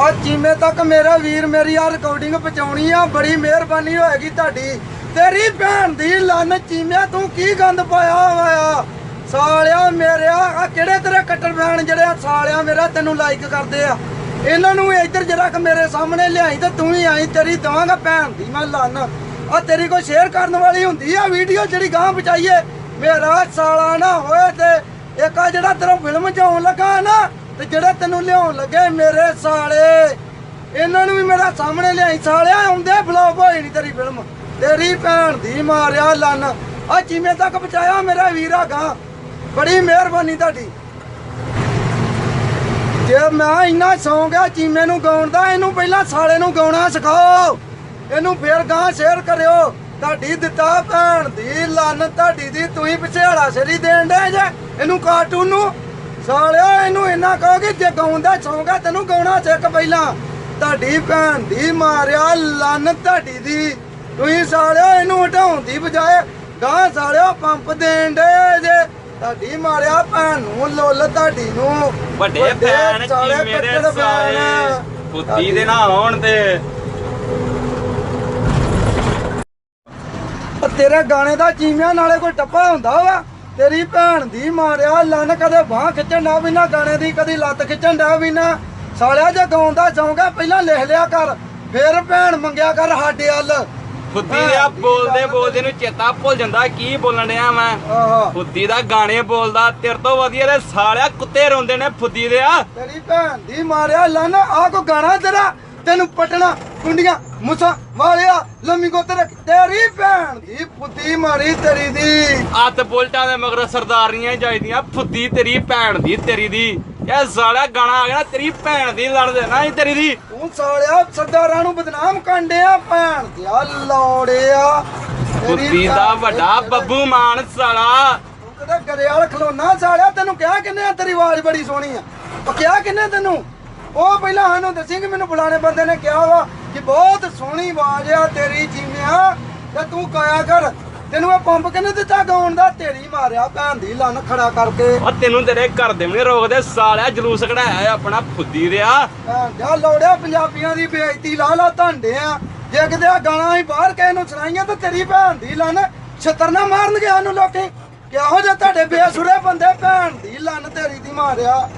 ਆ ਚੀਮੇ ਤੱਕ ਮੇਰਾ ਵੀਰ ਮੇਰੀ ਆ ਰਿਕਾਰਡਿੰਗ ਪਹੁੰਚਾਉਣੀ ਆ, ਬੜੀ ਮਿਹਰਬਾਨੀ ਹੋਏਗੀ ਤੁਹਾਡੀ। ਤੇਰੀ ਭੈਣ ਦੀ ਲੰਨ ਚੀਮਿਆ ਤੂੰ ਕੀ ਗੰਦ ਪਾਇਆ ਹੋਇਆ? ਸਾਲਿਆ ਮੇਰਿਆ ਆ ਕਿਹੜੇ ਤੇਰੇ ਕੱਟਰ ਭੈਣ ਜਿਹੜੇ ਆ ਸਾਲਿਆ ਮੇਰਾ ਤੈਨੂੰ ਲਾਈਕ ਕਰਦੇ ਆ? ਇਹਨਾਂ ਨੂੰ ਇੱਧਰ ਜਰਾ ਕਿ ਮੇਰੇ ਸਾਹਮਣੇ ਲਿਆਈ ਤੇ ਤੂੰ ਹੀ ਆਈ, ਤੇਰੀ ਦਵਾਂਗਾ ਭੈਣ ਦੀ ਮੈਂ ਲੰਨ। ਆ ਤੇਰੀ ਕੋਈ ਸ਼ੇਅਰ ਕਰਨ ਵਾਲੀ ਹੁੰਦੀ ਆ ਵੀਡੀਓ ਜਿਹੜੀ ਗਾਂ ਬਚਾਈਏ ਮੇਰਾ ਸਾਲਾ ਨਾ ਹੋਏ ਤੇ ਇੱਕ ਆ ਜਿਹੜਾ ਤੇਰਾ ਫਿਲਮ ਚ ਆਉਣ ਲੱਗਾ ਨਾ ਤੇ ਜਿਹੜੇ ਤੈਨੂੰ ਲਿਆਉਣ ਲੱਗੇ ਮੇਰੇ ਸਾਲੇ, ਇਹਨਾਂ ਨੂੰ ਵੀ ਮੇਰਾ ਸਾਹਮਣੇ ਲਿਆਈ। ਸਾਲਿਆ, ਆਉਂਦੇ ਫਲੋਪ ਹੋਈ ਨਹੀਂ ਤੇਰੀ ਫਿਲਮ ਤੇਰੀ ਭੈਣ ਦੀ ਮਾਰਿਆ ਲੰਨ। ਆ ਚੀਮੇ ਤੱਕ ਪਹੁੰਚਾਇਆ ਮੇਰਾ ਵੀਰਾ ਗਾ ਬੜੀ ਮਿਹਰਬਾਨੀ ਤੁਹਾਡੀ। ਜੇ ਮੈਂ ਇੰਨਾ ਸ਼ੌਂਕ ਆ ਚੀਮੇ ਨੂੰ ਗਾਉਣ ਦਾ ਇਹਨੂੰ ਪਹਿਲਾਂ ਸਾਲੇ ਨੂੰ ਗਾਉਣਾ ਸਿਖਾਓ। ਇਹਨੂੰ ਫੇਰ ਗਾਂ ਸ਼ੇਅਰ ਕਰਿਓ। ਤੁਹਾਡੀ ਦਿੱਤਾ ਭੈਣ ਦੀ ਲੰਨ, ਤੁਹਾਡੀ ਦੀ ਤੁਸੀਂ ਪਿਛੇੜਾ ਸਰੀ ਦੇਣ ਦੇ ਜੇ। ਇਹਨੂੰ ਕਾਰਟੂਨ ਨੂੰ ਸਾਲਿਆ ਇਹਨੂੰ ਇੰਨਾ ਕਹੋ ਕਿ ਜੇ ਗਾਉਂਦਾ ਸੌਂ ਗਿਆ ਤੈਨੂੰ ਗਾਉਣਾ ਸਿੱਖ ਪਹਿਲਾਂ। ਤੁਹਾਡੀ ਭੈਣ ਦੀ ਮਾਰਿਆ ਲੰਨ ਤੁਹਾਡੀ ਦੀ। ਤੁਸੀਂ ਸਾਲਿਆ ਇਹਨੂੰ ਹਟਾਉਣ ਦੀ ਬਜਾਏ ਗਾਂ ਸਾਲਿਆ ਪੰਪ ਦੇਣ ਦੇ ਜੇ। ਤੁਹਾਡੀ ਮਾਰਿਆ ਭੈਣ ਨੂੰ ਲੁੱਲ ਤੁਹਾਡੀ ਨੂੰ। ਵੱਡੇ ਸਾਲੇ ਕੀ ਮੇਰੇ ਫੈਨ। ਬੁੱਧੀ ਦੇ ਨਾ ਹੋਣ ਤੇ। ਤੇਰੇ ਗਾਣੇ ਦਾ ਚੀਮਿਆਂ ਨਾਲੇ ਕੋਈ ਟੱਪਾ ਹੁੰਦਾ ਵਾ ਤੇਰੀ ਭੈਣ ਦੀ ਮਾਰਿਆ ਲੰਨ ਕਦੇ ਬਾਹ ਖਿੱਚਣ ਦਾ ਵੀ ਨਾ ਗਾਣੇ ਦੀ ਕਦੀ ਲੱਤ ਖਿੱਚਣ ਦਾ ਵੀ ਨਾ। ਸਾਲਿਆ ਜੇ ਗਾਉਂਦਾ ਚਾਹੁੰਗਾ ਪਹਿਲਾਂ ਲਿਖ ਲਿਆ ਕਰ ਫੇਰ ਭੈਣ ਮੰਗਿਆ ਕਰ ਸਾਡੇ ਵੱਲ। ਬੁੱਧੀ ਆ ਬੋਲਦੇ ਬੋਲਦੇ ਨੂੰ ਚੇਤਾ ਭੁੱਲ ਜਾਂਦਾ ਕੀ ਬੋਲਣ ਡਿਆ ਮੈਂ? ਬੁੱਧੀ ਦਾ ਗਾਣੇ ਬੋਲਦਾ ਤੇਰੇ ਤੋਂ ਵਧੀਆ ਤੇ ਸਾਲਿਆ ਕੁੱਤੇ ਰੋਂਦੇ ਨੇ ਫੁੱਦੀ ਦੇ ਆ। ਤੇਰੀ ਭੈਣ ਦੀ ਮਾਰਿਆ ਲੰਨ ਆ ਕੋ ਗਾਣਾ ਤੇਰਾ? ਤੈਨੂੰ ਪਟਣਾ। ਕੁੰਡੀਆਂ ਮੁਸਾ ਵਾਲਿਆ ਲੰਮੀ ਕੋ ਤੇਰੇ ਤੇਰੀ ਭੈਣ ਦੀ ਪੁੱਤੀ ਮਾਰੀ ਤੇਰੀ ਦੀ। ਅੱਤ ਬੁਲਟਾਂ ਦੇ ਮਗਰ ਸਰਦਾਰੀਆਂ ਜਾਈਦੀਆਂ ਫੁੱਦੀ ਤੇਰੀ ਭੈਣ ਦੀ ਤੇਰੀ ਦੀ। ਇਹ ਸਾਲਿਆ ਗਾਣਾ ਆ ਗਿਆ ਨਾ, ਤੇਰੀ ਭੈਣ ਦੀ ਲੜ ਦੇਣਾ ਹੀ ਤੇਰੀ ਦੀ। ਤੂੰ ਸਾਲਿਆ ਸਰਦਾਰਾਂ ਨੂੰ ਬਦਨਾਮ ਕੰਡਿਆ ਭੈਣ ਦਿਆ ਲੋੜਿਆ। ਤੇਰੀ ਬੁੱਧੀ ਦਾ ਭੈਣ ਦੀ ਵੱਡਾ ਤੇਰੀ- ਬੱਬੂ ਮਾਨ ਸਾਲਾ। ਤੂੰ ਕਿਤੇ ਗਰੇਵਾਲ ਖਲੋਣਾ ਸਾਲਿਆ ਤੈਨੂੰ ਕਿਹਾ ਕਿੰਨੇ ਆ ਤੇਰੀ ਆਵਾਜ਼ ਬੜੀ ਸੋਹਣੀ ਆ? ਉਹ ਕਿਹਾ ਕਿੰਨੇ ਤੈਨੂੰ? ਉਹ ਪਹਿਲਾਂ ਸਾਨੂੰ ਦੱਸੀ ਕਿ ਮੈਨੂੰ ਫਲਾਣੇ ਬੰਦੇ ਨੇ ਕਿਹਾ ਵਾ ਕਿ ਬਹੁਤ ਸੋਹਣੀ ਆਵਾਜ਼ ਆ ਤੇਰੀ ਜੀਵਿਆ। ਤੇ ਤੂੰ ਕਾਇਆ ਕਰ। ਤੈਨੂੰ ਇਹ ਪੰਪ ਕਿੰਨੇ ਦਿੱਤਾ? ਗਾਉਣ ਦਾ ਤੇਰੀ ਮਾਰਿਆ ਭੈਣ ਦੀ ਲੰਨ ਖੜਾ ਕਰਕੇ। ਉਹ ਤੈਨੂੰ ਤੇਰੇ ਘਰ ਦੇ ਵੀ ਨੀ ਰੋਕਦੇ ਸਾਲਿਆ ਜਲੂਸ ਕਢਾਇਆ ਆਪਣਾ ਫੁੱਦੀ ਦੇ ਆ। ਭੈਣ ਜਾ ਲੋੜਿਆ ਪੰਜਾਬੀਆਂ ਦੀ ਬੇਇੱਜ਼ਤੀ ਲਾ ਲਾ ਧਾਂਡੇ ਆ। ਜੇ ਕਿਤੇ ਆ ਗਾਣਾ ਹੀ ਬਾਹਰ ਕਿਸੇ ਨੂੰ ਸੁਣਾਈਆਂ ਤਾਂ ਤੇਰੀ ਭੈਣ ਦੀ ਲੰਨ ਛਤਰ ਨਾ ਮਾਰਨਗੇ ਸਾਨੂੰ ਲੋਕੀ। ਕਿਹੋ ਜਿਹੇ ਤੁਹਾਡੇ ਬੇਸੁਰੇ ਬੰਦੇ ਭੈਣ ਦੀ ਲੰਨ ਤੇਰੀ ਦੀ ਮਾਰਿਆ।